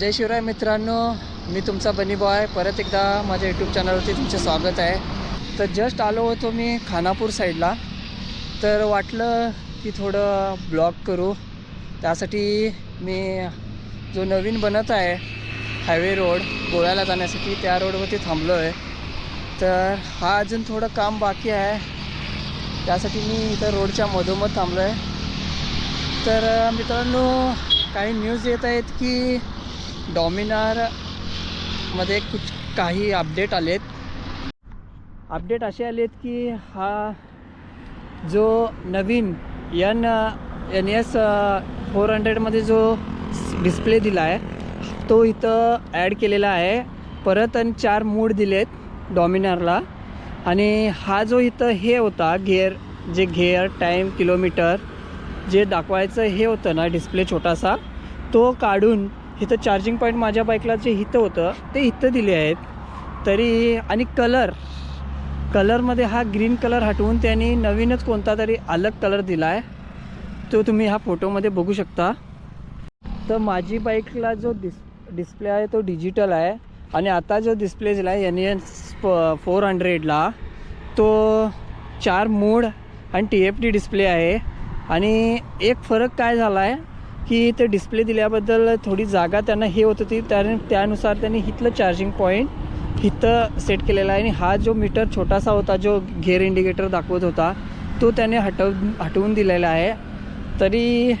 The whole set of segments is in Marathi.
जय शिवराय मित्रांनो मी तुमचा बनी बॉय. परत एकदा माझ्या यूट्यूब चॅनलवरती तुमचे स्वागत आहे. तर जस्ट आलो होतो मी खानापूर साईडला तर वाटलं की थोडं ब्लॉग करू. त्यासाठी मी जो नवीन बनत आहे हायवे रोड गोव्याला जाण्यासाठी त्या रोडवरती थांबलो आहे तर हा अजून थोडं काम बाकी आहे. त्यासाठी मी इथं रोडच्या मधोमध थांबलो आहे तर मित्रांनो काही न्यूज येत आहेत की डॉमिनारमध्ये कुछ काही अपडेट आलेत. अपडेट असे आलेत की हा जो नवीन यन एन एस फोर हंड्रेडमध्ये जो डिस्प्ले दिला आहे तो इथं ॲड केलेला आहे. परत आणि चार मूड दिलेत डॉमिनारला. आणि हा जो इथं हे होता गेअर जे गेअर टाईम किलोमीटर जे दाखवायचं हे होतं ना डिस्प्ले छोटासा तो काढून इथं चार्जिंग पॉईंट माझ्या बाईकला जे इथं होतं ते इथं दिले आहेत. तरी आणि कलर कलरमध्ये हा ग्रीन कलर हटवून त्यांनी नवीनच कोणता तरी अलग कलर दिला आहे तो तुम्ही ह्या फोटोमध्ये बघू शकता. तर माझी बाईकला जो डिस डिस्प्ले आहे तो डिजिटल आहे. आणि आता जो डिस्प्ले दिला आहे एन एस फोर हंड्रेडला तो चार मोड आणि टी एफ टी डिस्प्ले आहे. आणि एक फरक काय झाला आहे की ते डिस्प्ले दिल्याबद्दल थोडी जागा त्यांना हे होत होती. त्या त्यानुसार त्यांनी इथलं चार्जिंग पॉईंट इथं सेट केलेला आहे. आणि हा जो मीटर छोटासा होता जो गेअर इंडिकेटर दाखवत होता तो त्याने हटव हटवून दिलेला आहे. तरी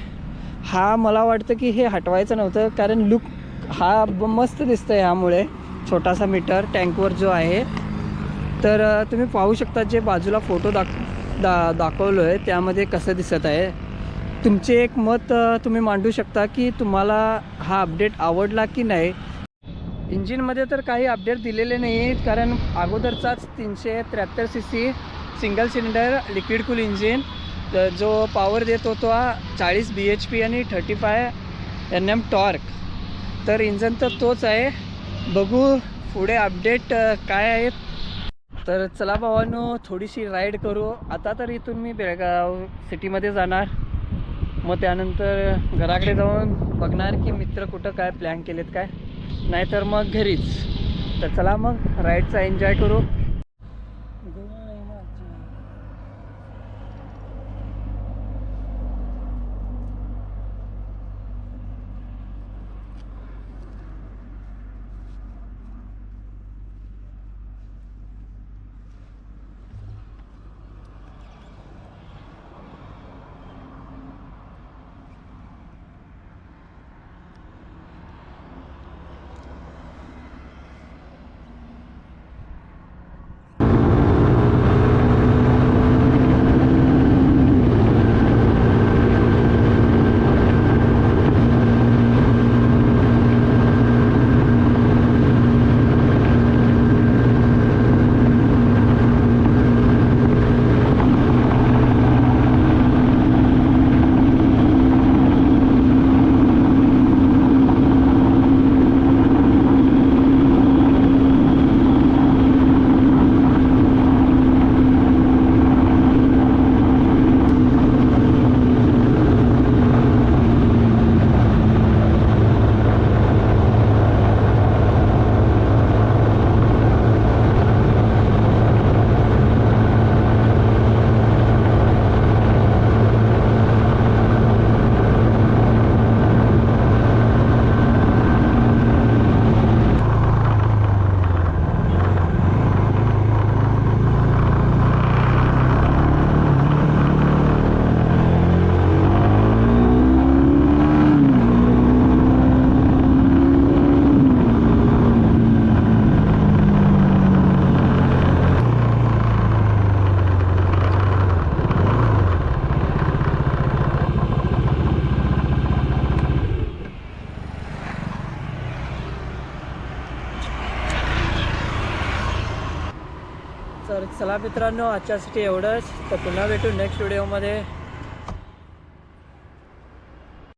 हा मला वाटतं की हे हटवायचं नव्हतं. कारण लुक हा मस्त दिसतं आहे ह्यामुळे. छोटासा मीटर टँकवर जो आहे. तर तुम्ही पाहू शकता जे बाजूला फोटो दाख दा दाखवलो आहे त्यामध्ये कसं दिसत आहे. तुमचे एक मत तुम्ही मांडू शकता की तुम्हाला हा अपडेट आवडला की नाही? इंजिनमध्ये तर काही अपडेट दिलेले नाही आहेत कारण अगोदरचाच तीनशे त्र्याहत्तर C C single cylinder liquid cool engine जो पॉवर देत होता चाळीस बी एच पी आणि thirty five N M torque तर इंजन तर तोच आहे. बघू पुढे अपडेट काय आहेत तर चला भावानो थोडीशी राईड करू. आता तर इथून मी बेळगाव सिटीमध्ये जाणार. मग त्यानंतर घराकडे जाऊन बघणार की मित्र कुठं काय प्लॅन केलेत काय. नाहीतर मग घरीच. तर चला मग राईडचा एन्जॉय करू. तर चला मित्रांनो आजच्यासाठी एवढंच. तर पुन्हा भेटू नेक्स्ट व्हिडिओमध्ये